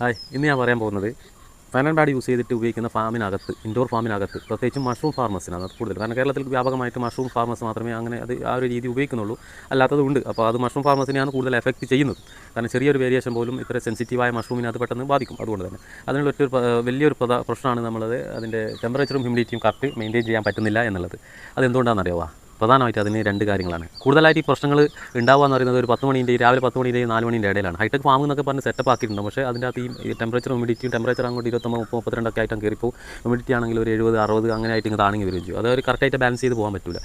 Hi ഇന്ന് ഞാൻ പറയാൻ പോകുന്നത് ഫാൻ പാഡ് യൂസ് ചെയ്തിട്ട് ഉപയോഗിക്കുന്ന ഫാമിനകത്ത് ഇൻഡോർ ഫാമിനകത്ത് പ്രത്യേകിച്ചും മഷ്റൂം ഫാർമസിനാണ് അത് കൂടുതൽ. കാരണം കേരളത്തിൽ വ്യാപകമായിട്ട് മഷ്റൂം ഫാർമസ് മാത്രമേ അങ്ങനെ അത് ആ ഒരു രീതി ഉപയോഗിക്കുന്നുള്ളൂ. അല്ലാത്തത് ഉണ്ട്. അപ്പോൾ അത് മഷ്റൂം ഫാർമസിനെയാണ് കൂടുതൽ എഫക്റ്റ് ചെയ്യുന്നത്. കാരണം ചെറിയൊരു വേരിയേഷൻ പോലും ഇത്ര സെൻസിറ്റീവായ മഷ്റൂമിനെ അത് പെട്ടെന്ന് ബാധിക്കും. അതുകൊണ്ട് തന്നെ അതിനുള്ള ഒറ്റ വലിയൊരു പ്രശ്നമാണ് നമ്മളത് അതിന്റെ ടെമ്പറേച്ചറും ഹ്യൂമിഡിറ്റിയും കറക്റ്റ് മെയിന്റെയിൻ ചെയ്യാൻ പറ്റുന്നില്ല എന്നുള്ളത്. അതെന്തുകൊണ്ടാണെന്ന് അറിയാമോ പ്രധാനമായിട്ട് അതിന് രണ്ട് കാര്യങ്ങളാണ്. കൂടുതലായിട്ട് ഈ പ്രശ്നങ്ങൾ ഉണ്ടാവുക എന്ന് പറയുന്നത് ഒരു പത്ത് മണിന്റെ രാവിലെ പത്ത് മണിന്റെ നാല് മണിന്റെ ഇടയിലാണ്. ഹൈടെക് ഫാം എന്നൊക്കെ പറഞ്ഞ് സെറ്റപ്പ് ആക്കിയിട്ടുണ്ട്. പക്ഷേ അതിന്റെ അകത്ത് ഈ ടെമ്പറേച്ചർ ഹ്യൂമിഡിറ്റിയും ടെമ്പറേച്ചർ അങ്ങോട്ട് ഇരുപത്തൊമ്പത് മുപ്പത് മുപ്പത്തിരണ്ടൊക്കെ ആയിട്ടും കയറിപ്പോൾ ഹ്യൂമിഡിറ്റി ആണെങ്കിൽ ഒരു എഴുപത് അറുപത് അങ്ങനെ ആയിട്ട് ഇങ്ങനെ താണെങ്കിൽ വരും ചെയ്യും അത് കറക്റ്റായിട്ട് ബാലൻസ് ചെയ്ത് പോകാൻ പറ്റില്ല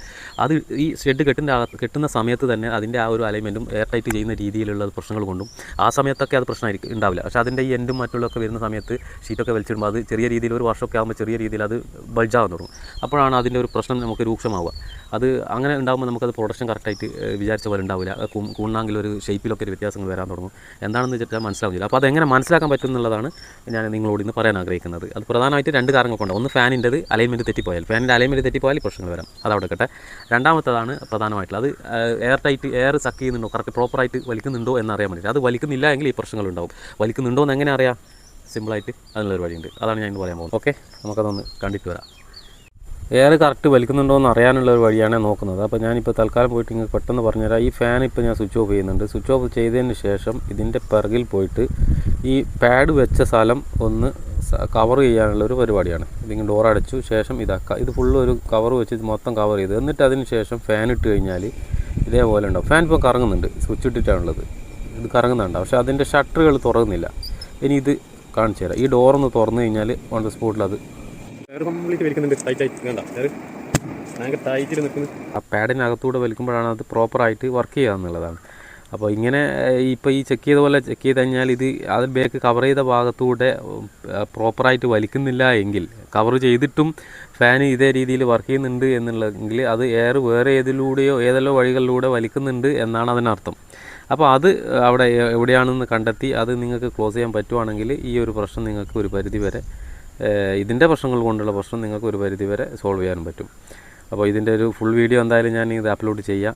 അത് ഈ ഷെഡ് കെട്ടിന്റെ കെട്ടുന്ന സമയത്ത് തന്നെ അതിന്റെ ആ ഒരു അലൈൻമെന്റും എയർ ടൈറ്റ് ചെയ്യുന്ന രീതിയിലുള്ള പ്രശ്നങ്ങൾ കൊണ്ടും ആ സമയത്തൊക്കെ അത് പ്രശ്നമായിരിക്കും ഉണ്ടാവില്ല. പക്ഷേ അതിന്റെ ഈ എൻഡും മറ്റുള്ളൊക്കെ വരുന്ന സമയത്ത് ഷീറ്റൊക്കെ വലിച്ചിടുമ്പോൾ അത് ചെറിയ രീതിയിൽ ഒരു വർഷമൊക്കെ ആകുമ്പോൾ ചെറിയ രീതിയിൽ അത് ബൾജ് തുടങ്ങും അപ്പോഴാണ് അതിന്റെ ഒരു പ്രശ്നം നമുക്ക് രൂക്ഷമാവുക. അത് അങ്ങനെ ഉണ്ടാകുമ്പോൾ നമുക്കത് പ്രൊഡക്ഷൻ കറക്റ്റായിട്ട് വിചാരിച്ച പോലെ ഉണ്ടാവില്ല കൂണ്ണാങ്കിൽ ഒരു ഷേപ്പിലൊക്കെ ഒരു വ്യത്യാസങ്ങൾ വരാൻ തുടങ്ങും. എന്താണെന്ന് വെച്ചാൽ മനസ്സിലാവുന്നില്ല. അപ്പോൾ അതെങ്ങനെ മനസ്സിലാക്കാൻ പറ്റും എന്നുള്ളതാണ് ഞാൻ നിങ്ങളോട് ഇന്ന് പറയാൻ ആഗ്രഹിക്കുന്നത്. അത് പ്രധാനമായിട്ട് രണ്ട് കാരണങ്ങൾ കൊണ്ട് ഒന്ന് ഫാനിന്റെത് അലൈൻമെന്റ് തെറ്റിപ്പോയാൽ. ഫാനിന്റെ അലൈൻമെന്റ് തെറ്റിപ്പോയാൽ പ്രശ്നങ്ങൾ വരാം. അതവിടെ കട്ടെ. രണ്ടാമത്തതാണ് പ്രധാനമായിട്ടുള്ളത്. അത് എയർ ടൈറ്റ് എയർ സക്ക് ചെയ്യുന്നുണ്ടോ? കറക്റ്റ് പ്രോപ്പറായിട്ട് വലിക്കുന്നുണ്ടോ എന്നറിയാൻ വേണ്ടിയിട്ട്. അത് വലിക്കുന്നില്ല എങ്കിൽ ഈ പ്രശ്നങ്ങൾ ഉണ്ടാവും. വലിക്കുന്നുണ്ടോ എന്ന് എങ്ങനെ അറിയാം? സിമ്പിളായിട്ട് അതിനുള്ളൊരു വഴിയുണ്ട്. അതാണ് ഞാൻ ഇന്ന് പറയാൻ പോകുന്നത്. ഓക്കെ നമുക്കതൊന്ന് കണ്ടിട്ട് വരാം. എയർ കറക്റ്റ് വലിക്കുന്നുണ്ടോ എന്ന് അറിയാനുള്ള ഒരു വഴിയാണ് നോക്കുന്നത്. അപ്പോൾ ഞാനിപ്പോൾ തൽക്കാലം പോയിട്ട് ഇങ്ങനെ പെട്ടെന്ന് പറഞ്ഞുതരാം. ഈ ഫാൻ ഇപ്പോൾ ഞാൻ സ്വിച്ച് ഓഫ് ചെയ്യുന്നുണ്ട്. സ്വിച്ച് ഓഫ് ചെയ്തതിന് ശേഷം ഇതിന്റെ പിറകിൽ പോയിട്ട് ഈ പാഡ് വെച്ച സ്ഥലം ഒന്ന് കവർ ചെയ്യാനുള്ള ഒരു പരിപാടിയാണ്. ഇതിങ്ങനെ ഡോർ അടച്ചു. ശേഷം ഇതാക്കുക ഇത് ഫുള്ള് ഒരു കവർ വെച്ച് ഇത് മൊത്തം കവർ ചെയ്ത്. എന്നിട്ട് അതിന് ശേഷം ഫാൻ ഇട്ട് കഴിഞ്ഞാൽ ഇതേപോലെ ഉണ്ടാവും. ഫാൻ ഇപ്പോൾ കറങ്ങുന്നുണ്ട്. സ്വിച്ച് ഇട്ടിട്ടാണുള്ളത്. ഇത് കറങ്ങുന്നുണ്ട്. പക്ഷേ അതിന്റെ ഷട്ടറുകൾ തുറക്കുന്നില്ല. ഇനി ഇത് കാണിച്ചു തരാം ഈ ഡോറൊന്ന് തുറന്നു കഴിഞ്ഞാൽ ഓൺ ദ സ്പോട്ടിൽ അത് ടൈറ്റ് ആ പാഡിനകത്തൂടെ വലിക്കുമ്പോഴാണ് അത് പ്രോപ്പറായിട്ട് വർക്ക് ചെയ്യുക എന്നുള്ളതാണ്. അപ്പോൾ ഇങ്ങനെ ഇപ്പോൾ ഈ ചെക്ക് ചെയ്ത പോലെ ചെക്ക് ചെയ്ത് കഴിഞ്ഞാൽ ഇത് അത് ബേക്ക് കവർ ചെയ്ത ഭാഗത്തൂടെ പ്രോപ്പറായിട്ട് വലിക്കുന്നില്ല എങ്കിൽ കവർ ചെയ്തിട്ടും ഫാൻ ഇതേ രീതിയിൽ വർക്ക് ചെയ്യുന്നുണ്ട് എന്നുള്ളതെങ്കിൽ അത് എയർ വേറെ ഏതിലൂടെയോ ഏതെല്ലോ വഴികളിലൂടെ വലിക്കുന്നുണ്ട് എന്നാണ് അതിനർത്ഥം. അപ്പോൾ അത് അവിടെ എവിടെയാണെന്ന് കണ്ടെത്തി അത് നിങ്ങൾക്ക് ക്ലോസ് ചെയ്യാൻ പറ്റുവാണെങ്കിൽ ഈ ഒരു പ്രശ്നം നിങ്ങൾക്ക് ഒരു പരിധി വരെ ഇതിന്റെ പ്രശ്നങ്ങൾ കൊണ്ടുള്ള പ്രശ്നം നിങ്ങൾക്ക് ഒരു പരിധി വരെ സോൾവ് ചെയ്യാൻ പറ്റും. അപ്പോൾ ഇതിന്റെ ഒരു ഫുൾ വീഡിയോ എന്തായാലും ഞാൻ ഇത് അപ്ലോഡ് ചെയ്യാം.